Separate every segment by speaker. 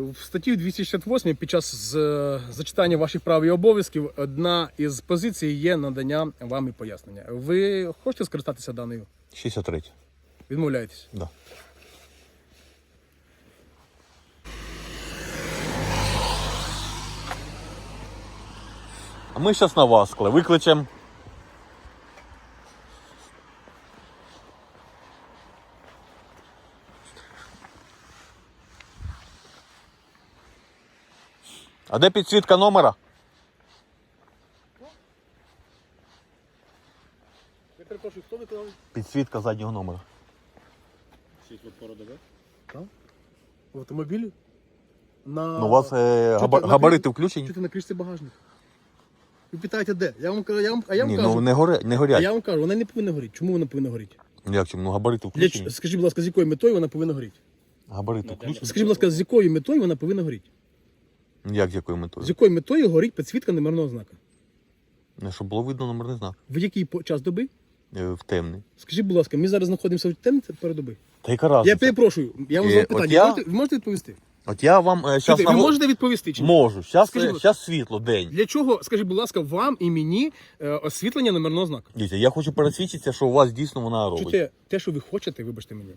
Speaker 1: В статті 268 під час з- зачитання ваших прав і обов'язків одна із позицій є надання вам і пояснення. Ви хочете скористатися даною?
Speaker 2: 63.
Speaker 1: Відмовляєтесь?
Speaker 2: Да. А ми зараз на Васкле викличемо. А де підсвітка номера?
Speaker 1: Я перепрошую, хто ви?
Speaker 2: Підсвітка заднього номера.
Speaker 3: Світло породове.
Speaker 1: В автомобілі? На...
Speaker 2: Ну, у вас е,
Speaker 1: Чого
Speaker 2: габа-
Speaker 1: на
Speaker 2: габарити включені?
Speaker 1: Чого ти на кришці багажник? Ви питаєте, де? Я вам, кажу- я вам, а я вам
Speaker 2: Ні,
Speaker 1: кажу,
Speaker 2: ну не, горе, не
Speaker 1: а
Speaker 2: горять.
Speaker 1: я вам кажу, вона не повинна горіти. Чому вона повинна горіти?
Speaker 2: Як чому? Ну габарити
Speaker 1: Для,
Speaker 2: включені.
Speaker 1: скажіть, будь ласка, з якою метою вона повинна горіти?
Speaker 2: Габарити
Speaker 3: Ну,
Speaker 2: включені.
Speaker 1: Скажіть, будь ласка, з якою метою вона повинна горіти?
Speaker 2: Як з якою метою?
Speaker 1: З якою метою горить підсвітка номерного знака?
Speaker 2: Не, щоб було видно номерний знак.
Speaker 1: В який по- час доби?
Speaker 2: Е, В темний.
Speaker 1: Скажіть, будь ласка, ми зараз знаходимося в темні передоби.
Speaker 2: Та яка разниця?
Speaker 1: Я перепрошую, я вам
Speaker 2: Е,
Speaker 1: задав
Speaker 2: от
Speaker 1: питання.
Speaker 2: я-
Speaker 1: Ви, можете, ви можете відповісти?
Speaker 2: От я вам е, щас
Speaker 1: Слухайте, ви
Speaker 2: наго-
Speaker 1: можете відповісти? Чи ні?
Speaker 2: Можу. Щас,
Speaker 1: Скажіть,
Speaker 2: е,
Speaker 1: будь-
Speaker 2: щас світло, день.
Speaker 1: Для чого, скажіть, будь ласка, вам і мені е, освітлення номерного знака?
Speaker 2: Дивіться, я хочу пересвідчитися, що у вас дійсно вона робить.
Speaker 1: Чуєте, те, що ви хочете, вибачте мені,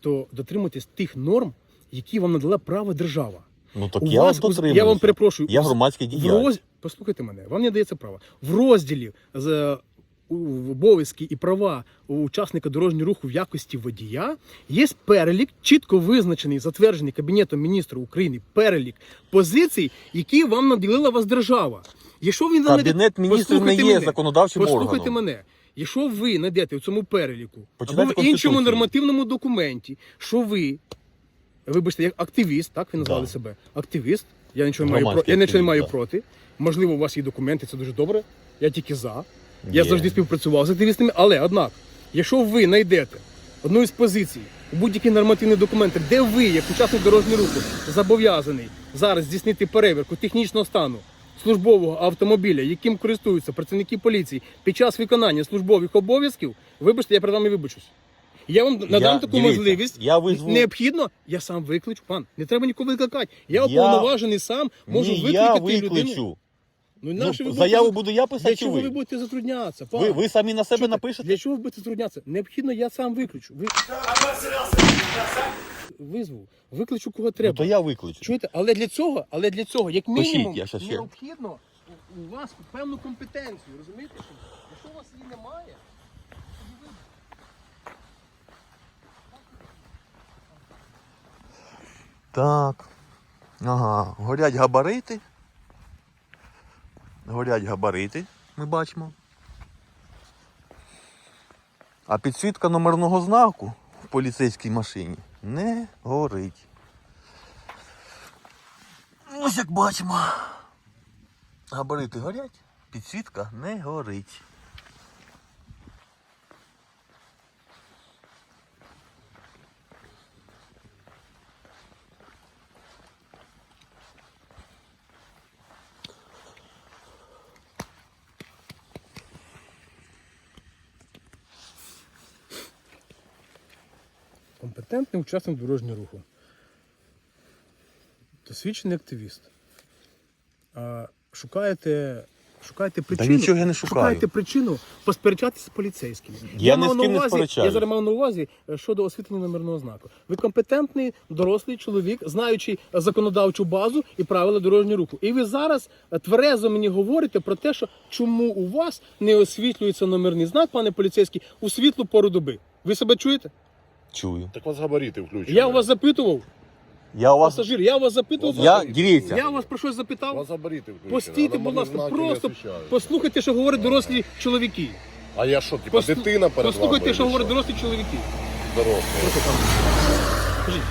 Speaker 1: то дотримуйтесь тих норм, які вам надала право держава.
Speaker 2: Ну так
Speaker 1: У
Speaker 2: я
Speaker 1: вас,
Speaker 2: вас
Speaker 1: я вам перепрошую,
Speaker 2: Я громадський діяч.
Speaker 1: роз... Послухайте мене, вам не дається право. В розділі з обов'язки і права учасника дорожнього руху в якості водія є перелік, чітко визначений, затверджений Кабінетом міністрів України перелік позицій, які вам наділила вас держава. Якщо знайдете-
Speaker 2: Кабінет міністрів не є
Speaker 1: мене.
Speaker 2: законодавчим
Speaker 1: Послухайте
Speaker 2: органом.
Speaker 1: мене. Якщо ви знайдете в цьому переліку або в іншому нормативному документі, що ви, вибачте, як активіст, так ви назвали
Speaker 2: Да.
Speaker 1: себе, активіст, я нічого не маю, про...
Speaker 2: Громадський
Speaker 1: я нічого не маю
Speaker 2: активіст,
Speaker 1: проти. Можливо, у вас є документи, це дуже добре. Я тільки за. Я
Speaker 2: Є.
Speaker 1: завжди співпрацював з активістами, але однак, якщо ви знайдете одну із позицій у будь-який нормативний документ, де ви, як учасник дорожнього руху, зобов'язаний зараз здійснити перевірку технічного стану службового автомобіля, яким користуються працівники поліції під час виконання службових обов'язків, вибачте, я перед вами вибачусь. Я вам надам таку
Speaker 2: дивіться,
Speaker 1: можливість.
Speaker 2: я визву-
Speaker 1: Необхідно, я сам викличу. Пан, не треба нікого викликати. Я
Speaker 2: Я-
Speaker 1: уповноважений сам можу
Speaker 2: Ні,
Speaker 1: викликати
Speaker 2: я
Speaker 1: людину.
Speaker 2: викличу.
Speaker 1: Ну,
Speaker 2: Ну,
Speaker 1: нащо ви
Speaker 2: заяву буду я писати, чи
Speaker 1: чого ви
Speaker 2: ви?
Speaker 1: будете затруднятися? Пан?
Speaker 2: Ви, ви самі на себе
Speaker 1: Чуєте?
Speaker 2: напишете?
Speaker 1: Для чого ви будете затруднятися? Необхідно, я сам виключу. Ви... Визву, викличу кого
Speaker 2: Ну,
Speaker 1: треба.
Speaker 2: то я викличу.
Speaker 1: Чуєте? Але для цього, але для цього, як
Speaker 2: Пишіть, я щас ще.
Speaker 1: необхідно у- у вас певну компетенцію. Розумієте? що? Якщо у вас її немає,
Speaker 2: Так. Ага, горять габарити. Горять габарити, ми бачимо. А підсвітка номерного знаку в поліцейській машині не горить. Ось як бачимо. Габарити горять, підсвітка не горить.
Speaker 1: Компетентний учасник дорожнього руху. Досвідчений активіст. А, шукаєте, шукаєте причину.
Speaker 2: нічого я не шукаю.
Speaker 1: Шукаєте причину посперечатися з поліцейськими.
Speaker 2: Я
Speaker 1: мав на
Speaker 2: не.
Speaker 1: Я зараз мав на увазі е, щодо освітлення номерного знаку. Ви компетентний, дорослий чоловік, знаючи законодавчу базу і правила дорожнього руху. І ви зараз тверезо мені говорите про те, що чому у вас не освітлюється номерний знак, пане поліцейський, у світлу пору доби. Ви себе чуєте?
Speaker 2: Чую.
Speaker 3: Так у вас габарити включені.
Speaker 1: Я у вас запитував,
Speaker 2: Я у вас.
Speaker 1: пасажир, я у вас запитував.
Speaker 2: Я, дивіться.
Speaker 1: Я вас про щось
Speaker 3: У
Speaker 1: запитав.
Speaker 3: вас габарити включені.
Speaker 1: Постійте,
Speaker 3: а
Speaker 1: будь ласка,
Speaker 3: знаки
Speaker 1: просто
Speaker 3: освіщаються.
Speaker 1: послухайте, що говорять дорослі чоловіки.
Speaker 3: А я що, типа
Speaker 1: Послу-
Speaker 3: дитина перед
Speaker 1: Послухайте,
Speaker 3: вами?
Speaker 1: що говорять дорослі чоловіки.
Speaker 3: Дорослі.
Speaker 1: Скажіть,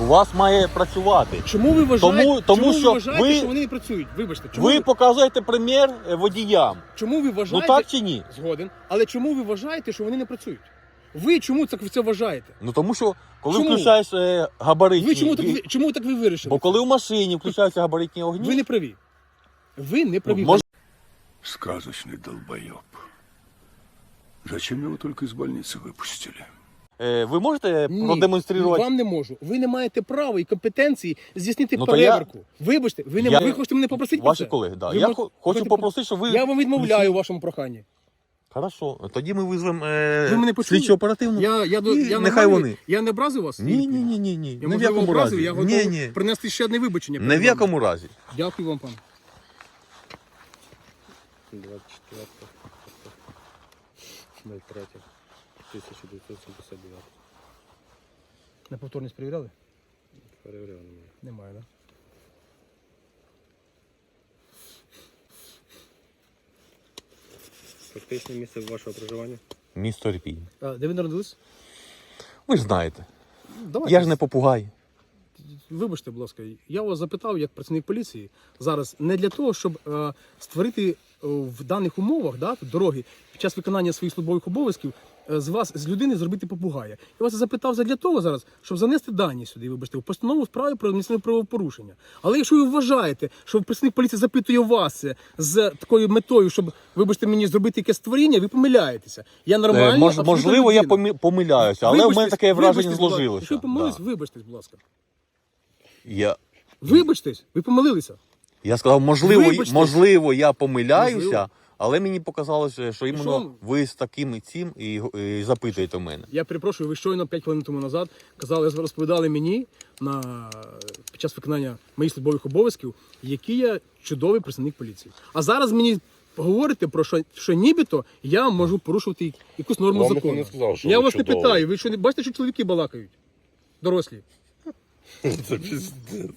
Speaker 2: У вас має працювати.
Speaker 1: чому ви вважаєте,
Speaker 2: Тому- тому
Speaker 1: чому
Speaker 2: що
Speaker 1: ви вважаєте,
Speaker 2: ви-
Speaker 1: що вони не працюють? Вибачте, чому
Speaker 2: Ви
Speaker 1: ви,
Speaker 2: показуєте примір е, водіям.
Speaker 1: чому ви
Speaker 2: Ну
Speaker 1: вважаєте,
Speaker 2: так чи ні?
Speaker 1: згоден, але чому ви вважаєте, що вони не працюють? Ви чому так це вважаєте?
Speaker 2: Ну тому що коли
Speaker 1: Чому?
Speaker 2: включаєш е, габаритні,
Speaker 1: Ви чому так
Speaker 2: ви-
Speaker 1: ви, чому так ви вирішили?
Speaker 2: бо коли в машині включаються габаритні огні,
Speaker 1: Ви не праві. Ви не праві.
Speaker 2: Мож-
Speaker 4: Сказочный долбоеб. Зачем его только из больницы выпустили?
Speaker 2: е, ви можете
Speaker 1: Ні,
Speaker 2: продемонструвати?
Speaker 1: Вам не можу. Ви не маєте права і компетенції здійснити
Speaker 2: Ну, то я-
Speaker 1: перевірку. Вибачте, ви не
Speaker 2: Я-
Speaker 1: ви хочете мене попросити. про
Speaker 2: Ваші
Speaker 1: це?
Speaker 2: колеги, да.
Speaker 1: Ви
Speaker 2: Я
Speaker 1: мож-
Speaker 2: хо- хочу
Speaker 1: хочете
Speaker 2: попросити, щоб ви.
Speaker 1: Я вам відмовляю
Speaker 2: включили-
Speaker 1: у вашому проханні.
Speaker 2: Хорошо. Тоді ми визвемо е,
Speaker 1: Ви мене почули?
Speaker 2: слідчо оперативну.
Speaker 1: Я, я, до-
Speaker 2: І
Speaker 1: я
Speaker 2: нехай
Speaker 1: нормальний?
Speaker 2: вони.
Speaker 1: Я не образив вас?
Speaker 2: Ні, ні, ні, ні, ні.
Speaker 1: Я
Speaker 2: Ні в
Speaker 1: можливо
Speaker 2: якому
Speaker 1: образив,
Speaker 2: разі.
Speaker 1: я
Speaker 2: Ні,
Speaker 1: готовий
Speaker 2: ні.
Speaker 1: принести ще одне вибачення.
Speaker 2: Не
Speaker 1: перед
Speaker 2: в
Speaker 1: вами.
Speaker 2: якому разі.
Speaker 1: Дякую вам, пан.
Speaker 4: 24 03 1979.
Speaker 1: На повторність перевіряли?
Speaker 4: Перевіряв на мене.
Speaker 1: Немає, так?
Speaker 4: Фактичне місце вашого проживання?
Speaker 2: Місто Ірпінь.
Speaker 1: А, де ви народились?
Speaker 2: Ви ж знаєте.
Speaker 1: Давайте.
Speaker 2: Я ж не попугай.
Speaker 1: Вибачте, будь ласка, я вас запитав як працівник поліції зараз не для того, щоб е, створити е, в даних умовах да, дороги під час виконання своїх службових обов'язків з вас з людини зробити попугая. Я вас запитав для того зараз, щоб занести дані сюди, вибачте, в постанову справи про адміністративне правопорушення. Але якщо ви вважаєте, що працівник поліції запитує вас з такою метою, щоб вибачте мені зробити якесь створіння, ви помиляєтеся. Я
Speaker 2: Е, мож- можливо, я
Speaker 1: людина.
Speaker 2: помиляюся, але в мене таке враження зложилося.
Speaker 1: Якщо ви помилились,
Speaker 2: Да.
Speaker 1: вибачтесь, будь ласка.
Speaker 2: Я,
Speaker 1: Вибачтесь, ви помилилися.
Speaker 2: я сказав, можливо,
Speaker 1: Вибачте.
Speaker 2: можливо, я помиляюся,
Speaker 1: Можливо.
Speaker 2: Але мені показалося, що іменно ви з таким і цим і, і запитуєте в мене.
Speaker 1: Я перепрошую, ви щойно 5 хвилин тому назад казали, розповідали мені на під час виконання моїх службових обов'язків, який я чудовий представник поліції. А зараз мені говорите про що, що нібито я можу порушувати якусь норму
Speaker 3: Вам
Speaker 1: закону.
Speaker 3: не сказав, що
Speaker 1: я
Speaker 3: ви
Speaker 1: вас не питаю. Ви що не бачите, що чоловіки балакають? Дорослі.
Speaker 3: Це піздець.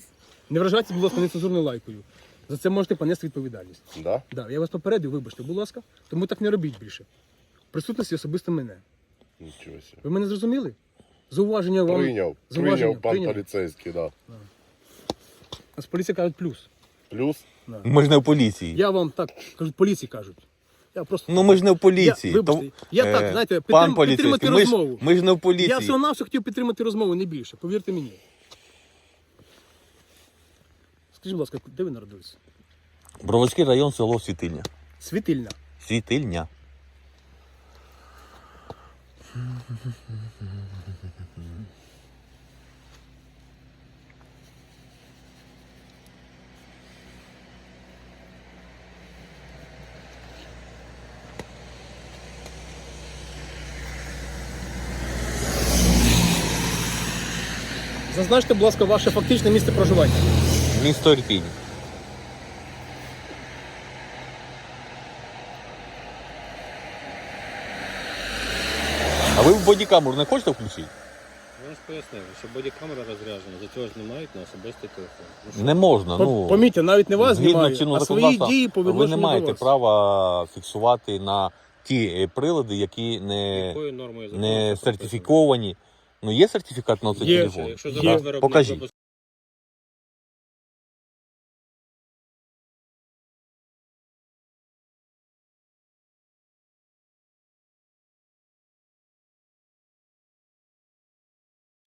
Speaker 1: Не вражайтеся, будь ласка, нецензурною лайкою. За це можете понести відповідальність.
Speaker 3: Да?
Speaker 1: Да, я вас попередив, вибачте, будь ласка, тому так не робіть більше. В Присутності особисто мене.
Speaker 3: Нічого себе.
Speaker 1: Ви мене зрозуміли? Зауваження вам.
Speaker 3: Прийняв,
Speaker 1: зауваження,
Speaker 3: прийняв пан
Speaker 1: прийняв.
Speaker 3: поліцейський, да.
Speaker 1: А з поліції кажуть плюс.
Speaker 3: Плюс,
Speaker 2: Ми ж не в поліції.
Speaker 1: Я вам так кажуть, поліції кажуть. Я просто
Speaker 2: Ну ми ж не в поліції.
Speaker 1: Я- вибачте,
Speaker 2: То-
Speaker 1: я
Speaker 2: е,
Speaker 1: так, знаєте, підтрим- підтримати
Speaker 2: ми ж,
Speaker 1: розмову.
Speaker 2: ми ж не в поліції.
Speaker 1: я всього навсього хотів підтримати розмову, не більше. Повірте мені. Скажіть, будь ласка, де ви народилися?
Speaker 2: Броварський район, село Світильня.
Speaker 1: Світильна.
Speaker 2: Світильня.
Speaker 1: Зазначте, будь ласка, ваше фактичне місце проживання.
Speaker 2: Місто Ірпінь. А ви в бодікамеру не хочете включити?
Speaker 4: Я вам ж пояснив, що бодікамера розряджена, за цього знімають на особистий телефон. Ну, що?
Speaker 2: Не можна. Ну,
Speaker 1: Помітьте, навіть не вас
Speaker 2: згідно чинного
Speaker 1: а свої
Speaker 2: законодавства,
Speaker 1: дії по
Speaker 2: ви
Speaker 1: відношенню
Speaker 2: не
Speaker 1: до
Speaker 2: маєте
Speaker 1: вас.
Speaker 2: права фіксувати на ті е, прилади, які не,
Speaker 4: Якою нормою закону
Speaker 2: не сертифіковані. Ну, є сертифікат на цей
Speaker 1: Є.
Speaker 2: телефон?
Speaker 4: Якщо
Speaker 1: Є.
Speaker 4: зараз виробник
Speaker 2: Покажіть.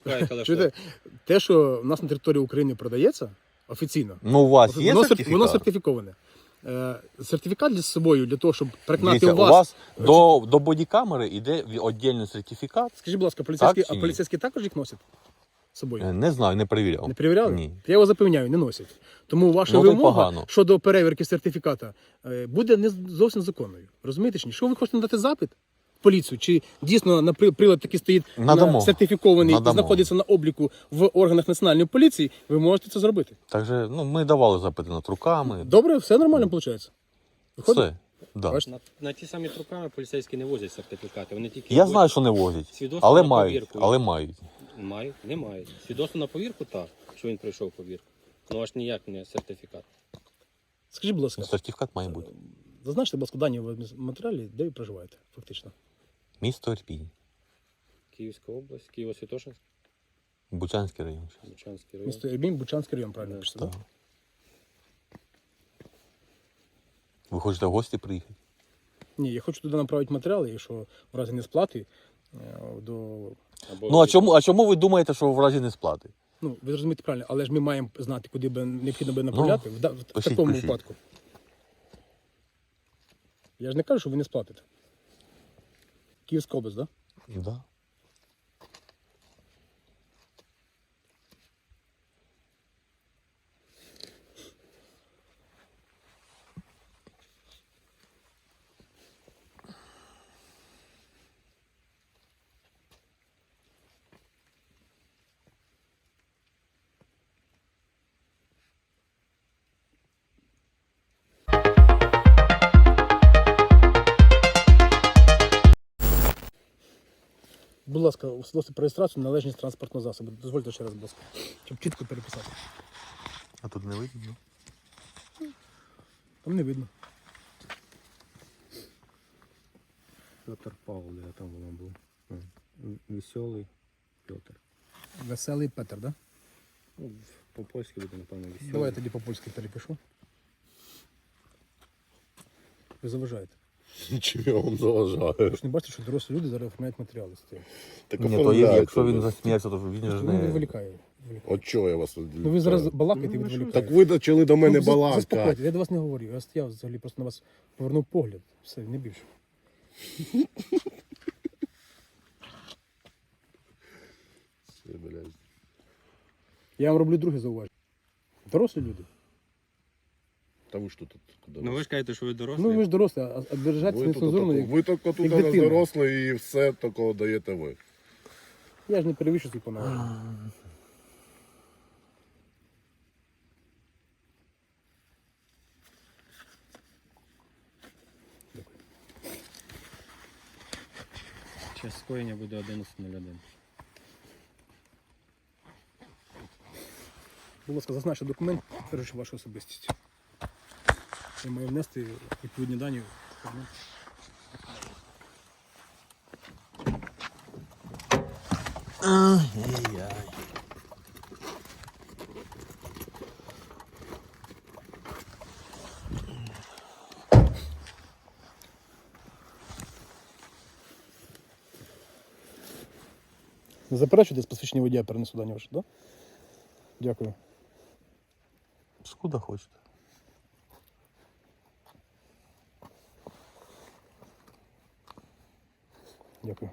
Speaker 1: Чуєте, те, що в нас на території України продається офіційно,
Speaker 2: Ну, у вас є
Speaker 1: воно, сер-
Speaker 2: сертифікат?
Speaker 1: воно сертифіковане. Е, сертифікат для собою для того, щоб переконати
Speaker 2: Дивіться,
Speaker 1: у
Speaker 2: у вас
Speaker 1: вас.
Speaker 2: до, до бодікамери йде віддільний сертифікат.
Speaker 1: Скажіть, будь ласка, поліцейські,
Speaker 2: Так
Speaker 1: а
Speaker 2: ні?
Speaker 1: поліцейські також їх носять з собою?
Speaker 2: Е, Не знаю, не перевіряв.
Speaker 1: Не перевіряли?
Speaker 2: Ні.
Speaker 1: Я вас запевняю, не носять. Тому ваша
Speaker 2: Ну,
Speaker 1: вимога
Speaker 2: погано.
Speaker 1: щодо перевірки сертифіката е, буде не зовсім законною. Розумієте? ні? Що ви хочете надати запит? Поліцію, чи дійсно на прилад такий стоїть
Speaker 2: Надамо.
Speaker 1: на сертифікований
Speaker 2: Надамо.
Speaker 1: і знаходиться на обліку в органах національної поліції, ви можете це зробити.
Speaker 2: Так же, ну, ми давали запити над руками.
Speaker 1: Добре, все нормально виходить. Виходить?
Speaker 2: Все. Да.
Speaker 4: На, на ті самі труками поліцейські не возять сертифікати. Вони тільки
Speaker 2: Я
Speaker 4: возять
Speaker 2: знаю, що не возять,
Speaker 4: свідоцтво
Speaker 2: але
Speaker 4: на
Speaker 2: мають.
Speaker 4: повірку.
Speaker 2: Але мають.
Speaker 4: Мають, не мають. Свідоцтво на повірку так, що він пройшов повірку. Ну аж ніяк не сертифікат.
Speaker 1: Скажіть, будь ласка,
Speaker 2: Сертифікат має бути.
Speaker 1: зазначте, будь ласка, дані в матеріалі, де ви проживаєте, фактично.
Speaker 2: Місто Ірпінь,
Speaker 4: Київська область, Києво-Святошинськ,
Speaker 2: Бучанський район.
Speaker 4: Бучанський район.
Speaker 1: Місто Ірбінь, Бучанський район, правильно пишете,
Speaker 2: Так.
Speaker 1: так?
Speaker 2: Ви хочете в гості приїхати?
Speaker 1: Ні, я хочу туди направити матеріали, якщо в разі не сплати е, до
Speaker 4: Або
Speaker 2: Ну а чому, а чому ви думаєте, що в разі не сплати?
Speaker 1: Ну, ви зрозумієте правильно, але ж ми маємо знати, куди би необхідно би направляти в, да- в
Speaker 2: пишіть,
Speaker 1: такому
Speaker 2: пишіть.
Speaker 1: випадку. Я ж не кажу, що ви не сплатите. Київська область, так? Да?
Speaker 2: Да.
Speaker 1: Будь ласка, свідоцтво про реєстрацію належність транспортного засобу. Дозвольте ще раз, будь ласка, щоб чітко переписати.
Speaker 2: А тут не видно.
Speaker 1: Там не видно.
Speaker 4: Петр Павло, я там воно був. Веселий Петр.
Speaker 1: Веселий Петер, да?
Speaker 4: Ну, по-польськи буде, напевно, веселий.
Speaker 1: Давай я тоді по-польськи перепишу. Ви заважаєте.
Speaker 3: Чим я вам заважаю?
Speaker 1: Ви ж не бачите, що дорослі люди зараз оформляють матеріали. стоять.
Speaker 3: Так
Speaker 2: Ні, то є-
Speaker 3: оформляйте,
Speaker 2: якщо він засміявся, то він ж
Speaker 1: Він
Speaker 2: не.
Speaker 1: відволікає. відволікає.
Speaker 3: От чого я вас
Speaker 1: Ну ви зараз балакаєте і
Speaker 4: Ну,
Speaker 1: відволікаєте.
Speaker 3: Так ви почали до мене
Speaker 1: Ну, за-
Speaker 3: балакати.
Speaker 1: Заспокойтесь, я до вас не говорив. Я стояв взагалі, просто на вас повернув погляд. Все, не більше.
Speaker 3: Все, блядь.
Speaker 1: Я вам роблю друге зауваження. Дорослі люди.
Speaker 3: Та ви що тут?
Speaker 4: Ну ви ж кажете, що ви дорослі.
Speaker 1: Ну ви ж дорослі, а, а держаться
Speaker 3: ви, тут,
Speaker 1: нецензурно. як-
Speaker 3: ви тільки тут
Speaker 1: як
Speaker 3: у нас
Speaker 1: дитина.
Speaker 3: дорослі і все такого даєте ви.
Speaker 1: Я ж не перевищу свій повноваження.
Speaker 4: Час скоєння буде 11.01.
Speaker 1: Будь ласка, зазначте документ, підтверджуючи вашу особистість. Я маю внести відповідні дані.
Speaker 2: Ай-яй-яй.
Speaker 1: Не заперечуєте з посвідчення водія перенесу дані ваші, так? Да? Дякую.
Speaker 2: Скуда хочете.
Speaker 1: Дякую.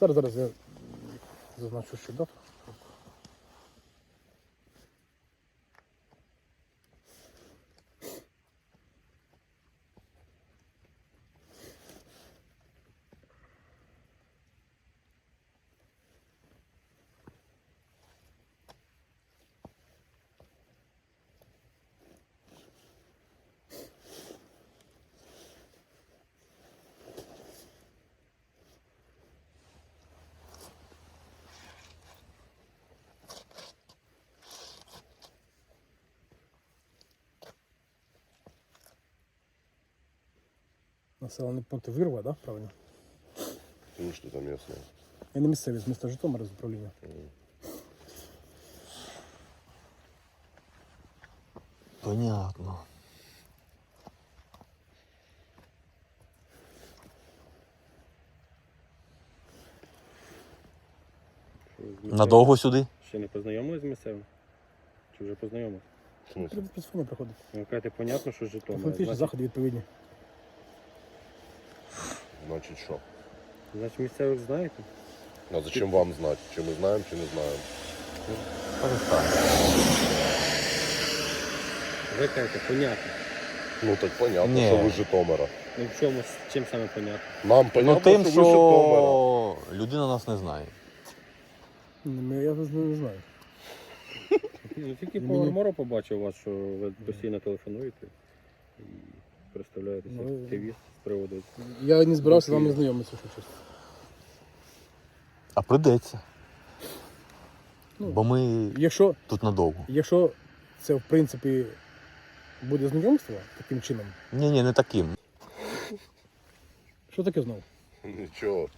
Speaker 1: Зараз, зараз я зазначу що дату. Населений пункт Вирва, да? Правильно?
Speaker 3: Ну що там ясно.
Speaker 1: Я не місцевий з міста Житомира з управління.
Speaker 2: Понятно. Надовго сюди?
Speaker 4: Ще не познайомились з місцевим? Чи вже познайомились?
Speaker 3: В смысле?
Speaker 1: Треба специфання проходити.
Speaker 4: Кажете, понятно, що з Житомира.
Speaker 1: Фактично
Speaker 4: Значить,
Speaker 1: заходи відповідні.
Speaker 3: Значить що?
Speaker 4: значить місцевих знаєте?
Speaker 3: А зачем вам знати? Чи ми знаємо, чи не знаємо?
Speaker 4: Ви кажете, понятно.
Speaker 3: Ну так понятно,
Speaker 2: Ні.
Speaker 3: що ви з Житомира.
Speaker 4: Ну в чому, з чим саме понятно?
Speaker 3: Нам понятно,
Speaker 2: Ну тим,
Speaker 3: що ви з Житомира.
Speaker 2: що людина нас не знає.
Speaker 1: Ну, Я не не знаю.
Speaker 4: Ну тільки по
Speaker 1: мені-
Speaker 4: армору побачив вас, що ви постійно телефонуєте і представляєтеся
Speaker 1: Ну,
Speaker 4: активіст з приводу.
Speaker 1: Я не збирався з вами знайомитися, що чесно.
Speaker 2: А придеться.
Speaker 1: Ну,
Speaker 2: Бо ми
Speaker 1: Якщо,
Speaker 2: тут надовго.
Speaker 1: якщо це в принципі буде знайомство таким чином,
Speaker 2: Ні, ні, не таким.
Speaker 1: що таке знову?
Speaker 3: Нічого.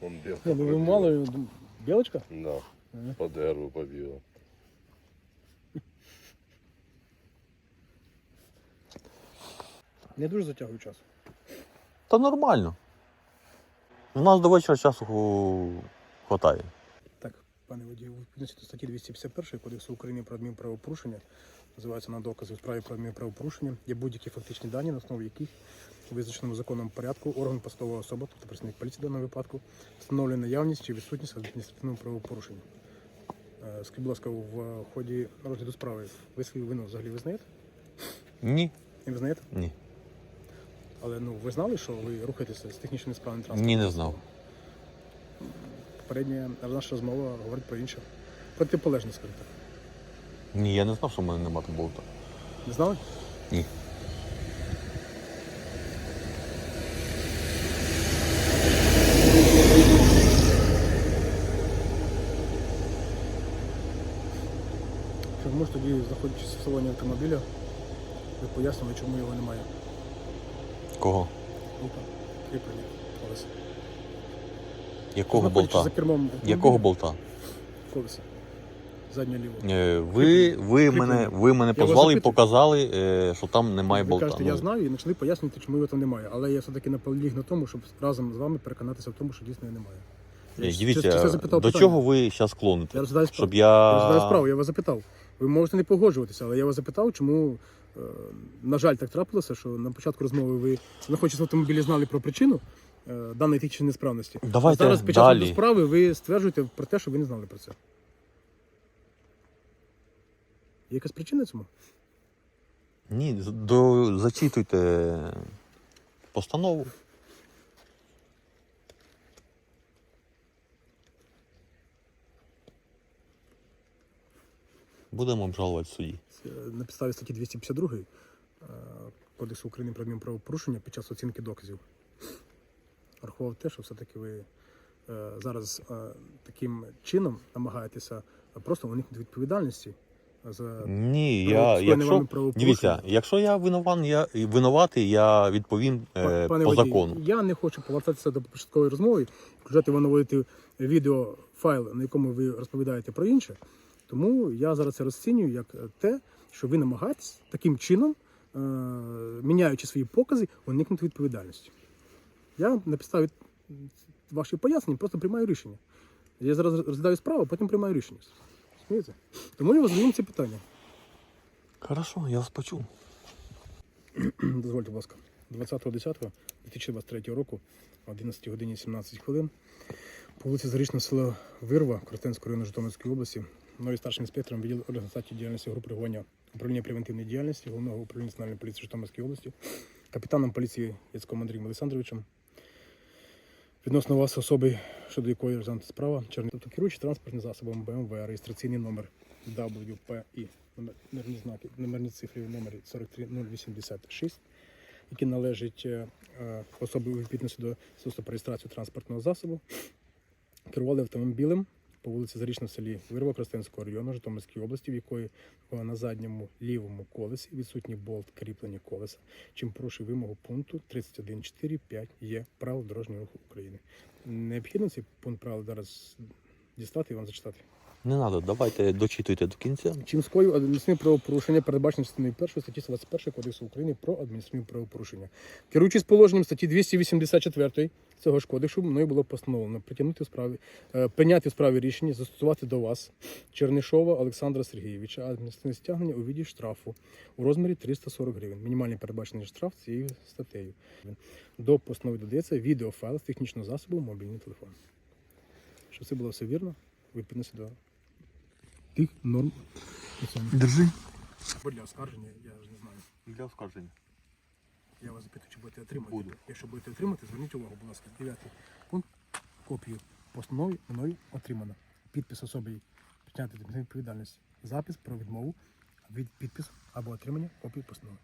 Speaker 3: Вон білка
Speaker 1: ну ви
Speaker 3: пробіла.
Speaker 1: мало білочка?
Speaker 3: Да.
Speaker 1: Ага.
Speaker 3: По дереву побіла.
Speaker 1: Не дуже затягую час.
Speaker 2: Та нормально. У нас до вечора часу хватає.
Speaker 1: Так, пане водію, у відповідності до статті 251 Кодексу України про адмінправопорушення, називається на докази у справі про адмінправопорушення, є будь-які фактичні дані, на основі яких у визначеному законом порядку орган посадова особа, тобто працівник поліції в даному випадку, встановлює наявність чи відсутність адміністративного правопорушення. Е, Скажіть, будь ласка, в ході розгляду справи ви свою вину взагалі визнаєте?
Speaker 2: Ні.
Speaker 1: Не визнаєте?
Speaker 2: Ні.
Speaker 1: Але ну ви знали, що ви рухаєтеся з технічними справами транспорту?
Speaker 2: Ні, не знав.
Speaker 1: Попередня наша розмова говорить про інше. Протиполежне, скажімо так.
Speaker 2: Ні, я не знав, що в мене нема болта.
Speaker 1: Не знали?
Speaker 2: Ні.
Speaker 1: Що може тоді, знаходячись в салоні автомобіля, ви пояснили, чому його немає.
Speaker 2: Кого?
Speaker 1: Болта, кріплення, колеса.
Speaker 2: Якого болта?
Speaker 1: За кермом
Speaker 2: Якого болта?
Speaker 1: Колеса. Заднє ліво.
Speaker 2: Е, Ви, ви, мене, ви мене
Speaker 1: вас
Speaker 2: позвали і
Speaker 1: запитую.
Speaker 2: показали, е, що там немає
Speaker 1: ви
Speaker 2: болта.
Speaker 1: кажете,
Speaker 2: Ну,
Speaker 1: я знаю і почали пояснювати, чому його там немає. Але я все-таки наполіг на тому, щоб разом з вами переконатися в тому, що дійсно його немає.
Speaker 2: е,
Speaker 1: ж-
Speaker 2: Дивіться,
Speaker 1: чисто запитав
Speaker 2: до
Speaker 1: питання.
Speaker 2: чого ви зараз клоните?
Speaker 1: Я розглядаю справу.
Speaker 2: Щоб
Speaker 1: Я розглядаю справу, я вас запитав. Ви можете не погоджуватися, але я вас запитав, чому, на жаль, так трапилося, що на початку розмови ви, знаходячись в автомобілі, знали про причину е, даної технічної несправності.
Speaker 2: Давайте
Speaker 1: а зараз під час справи ви стверджуєте про те, що ви не знали про це. Є якась причина цьому?
Speaker 2: Ні, до... зачитуйте постанову. Будемо обжалувати в суді.
Speaker 1: Це На підставі статті 252 е, Кодексу України про адмінправопорушення під час оцінки доказів. Рахував те, що все-таки ви е, зараз е, таким чином намагаєтеся просто уникнути відповідальності за
Speaker 2: Ні, я, якщо, дивіться, якщо я винуван, я винуватий, я відповім е,
Speaker 1: Пане
Speaker 2: по
Speaker 1: водій,
Speaker 2: закону.
Speaker 1: Я не хочу повертатися до початкової розмови, включати наводити відео файл, на якому ви розповідаєте про інше. Тому я зараз це розцінюю як е, те, що ви намагаєтесь таким чином, е, міняючи свої покази, уникнути відповідальності. Я на підставі ваших пояснень просто приймаю рішення. Я зараз розглядаю справу, а потім приймаю рішення. Розумієте? Тому я вас задаю ці питання.
Speaker 2: Хорошо, я вас почув.
Speaker 1: Дозвольте, будь ласка. 20.10.2023 року, о 11 годині 17 хвилин, по вулиці Зарічного села Вирва, Коростенського району Житомирської області, мною старшим інспектором відділу організації діяльності групи реагування управління превентивної діяльності Головного управління Національної поліції Житомирської області, капітаном поліції Яцьком Андрієм Олександровичем. Відносно вас особи, щодо якої розглянута справа, черний, тобто керуючи транспортним засобом БМВ, реєстраційний номер WPI, номерні знаки, номерні цифри в номері 43086, які належать е, е, особі у відповідності до про транспортного засобу, керували автомобілем по вулиці Зарічна в селі Вирва Кростенського району Житомирської області, в якої на задньому лівому колесі відсутній болт кріплення колеса, чим порушує вимогу пункту 31.4.5 є правил дорожнього руху України. Необхідно цей пункт правил зараз дістати і вам зачитати.
Speaker 2: Не треба, давайте дочитуйте до кінця.
Speaker 1: Чим скоїв адміністративне правопорушення, передбачено частиною 1 статті 21 Кодексу України про адміністративне правопорушення. Керуючись положенням статті 284 цього ж кодексу, мною було постановлено притягнути у справі, е, прийняти у справі рішення застосувати до вас Чернишова Олександра Сергійовича адміністративне стягнення у віді штрафу у розмірі 340 гривень. Мінімальний передбачений штраф цією статтею. До постанови додається відеофайл з технічного засобу мобільний телефон. Щоб це було все вірно, у відповідності до тих норм.
Speaker 2: Держи.
Speaker 1: Бо для оскарження, я ж не знаю.
Speaker 2: Для оскарження.
Speaker 1: Я вас запитую, чи будете отримати.
Speaker 2: Буду.
Speaker 1: Якщо будете отримати, зверніть увагу, будь ласка. Дев'ятий пункт. Копію постанови мною отримано. Підпис особи підняти до відповідальності. Запис про відмову від підпису або отримання копії постанови.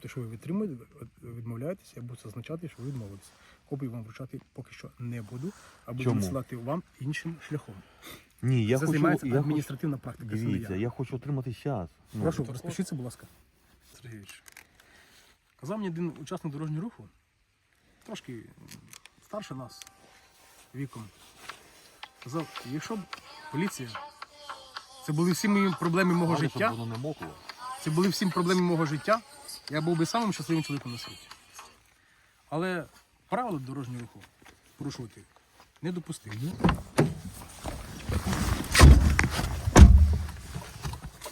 Speaker 1: Тобто, що ви відтримуєте, відмовляєтеся, я буду це означати, що ви відмовилися. Копію вам вручати поки що не буду, а буду
Speaker 2: Чому?
Speaker 1: надсилати вам іншим шляхом.
Speaker 2: Ні, я
Speaker 1: це
Speaker 2: хочу,
Speaker 1: займається
Speaker 2: я хочу,
Speaker 1: адміністративна практика. це
Speaker 2: дивіться,
Speaker 1: я.
Speaker 2: я хочу отримати зараз.
Speaker 1: Прошу, розпишіться, будь ласка. Сергійович. Казав мені один учасник дорожнього руху, трошки старше нас віком. Казав, якщо б поліція, це були всі мої проблеми мого життя,
Speaker 2: воно не мокло.
Speaker 1: це були всі проблеми мого життя, я був би самим щасливим чоловіком на світі. Але правила дорожнього руху порушувати недопустимо.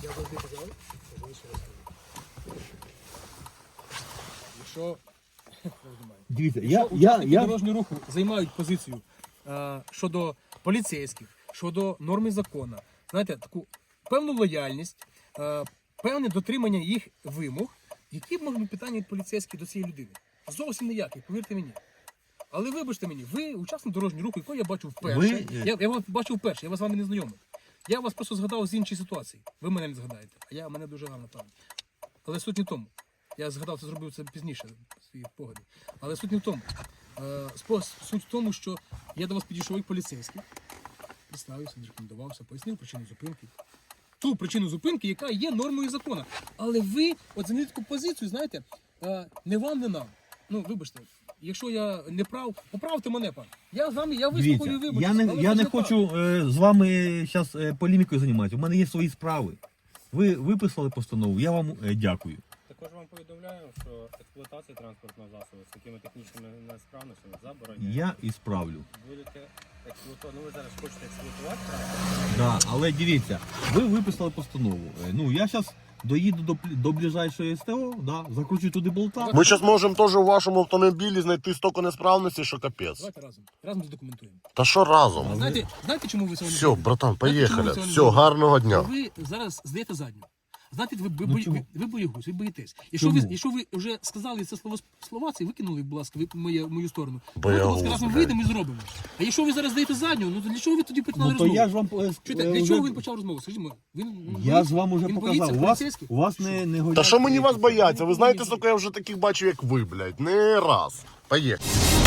Speaker 1: Я завжди казав, я ще раз. Якщо
Speaker 2: Дивіться, я, я, я,
Speaker 1: дорожнього руху займають позицію е, щодо поліцейських, щодо норми закону, знаєте, таку певну лояльність, е, певне дотримання їх вимог, які б можуть питання від поліцейських до цієї людини? Зовсім ніякі, повірте мені. Але вибачте мені, ви учасник дорожнього руху, якого я бачу вперше.
Speaker 2: Ви,
Speaker 1: Я, я вас бачив вперше, я вас з вами не знайомий. Я вас просто згадав з іншої ситуації. Ви мене не згадаєте, а я, мене дуже гарна пам'ять. Але суть не в тому. Я згадав, це зробив це пізніше, свої погляди. Але суть не в тому. Е, суть в тому, що я до вас підійшов як поліцейський, представився, рекомендувався, пояснив причину зупинки. Ту причину зупинки, яка є нормою закону. Але ви от зайняли таку позицію, знаєте, е, не вам, не нам. Ну, вибачте, якщо я не прав, поправте мене, пан. Я з вами, я вислухаю вибачте.
Speaker 2: я не, я не хочу е, з вами зараз е, полімікою займатися. У мене є свої справи. Ви виписали постанову, я вам е, дякую.
Speaker 4: Вам повідомляю, що експлуатація транспортного засобу з такими технічними несправностями забороняє.
Speaker 2: Я і справлю.
Speaker 4: Будете експлуатувати. Ну ви зараз хочете експлуатувати транспорт?
Speaker 2: Да, але дивіться, ви виписали постанову. Е, Ну, я зараз доїду до, плі- до ближайшої СТО, да, закручу туди болта.
Speaker 3: Ми зараз можемо теж у вашому автомобілі знайти стільки несправності, що капець.
Speaker 1: Давайте разом. Разом задокументуємо.
Speaker 3: Та що разом?
Speaker 1: Знаєте, знаєте, чому ви сьогодні?
Speaker 3: Все, братан, поїхали. Все, гарного дня.
Speaker 1: Ви зараз здаєте задню. Знаєте, ви, ви,
Speaker 2: Ну,
Speaker 1: бої- ви, ви боєгусь, ви боїтесь. Якщо ви, якщо ви вже сказали це слово слова, це викинули, будь ласка, ви в моє, мою сторону. Давайте, будь ласка, разом вийдемо і зробимо. А якщо ви зараз даєте задню, ну то для чого ви тоді починали
Speaker 2: Ну то
Speaker 1: розмову?
Speaker 2: я ж вам е,
Speaker 1: Чуєте,
Speaker 2: е,
Speaker 1: для
Speaker 2: вже-
Speaker 1: чого він почав розмову? Скажімо, він
Speaker 2: Я з вами вже
Speaker 1: Він
Speaker 2: показав. У вас,
Speaker 1: поліцейських?
Speaker 2: у вас не, не.
Speaker 3: Та що мені вас бояться? Ви знаєте, сука, я вже таких бачив, як ви, блядь. Не раз. Поїхали.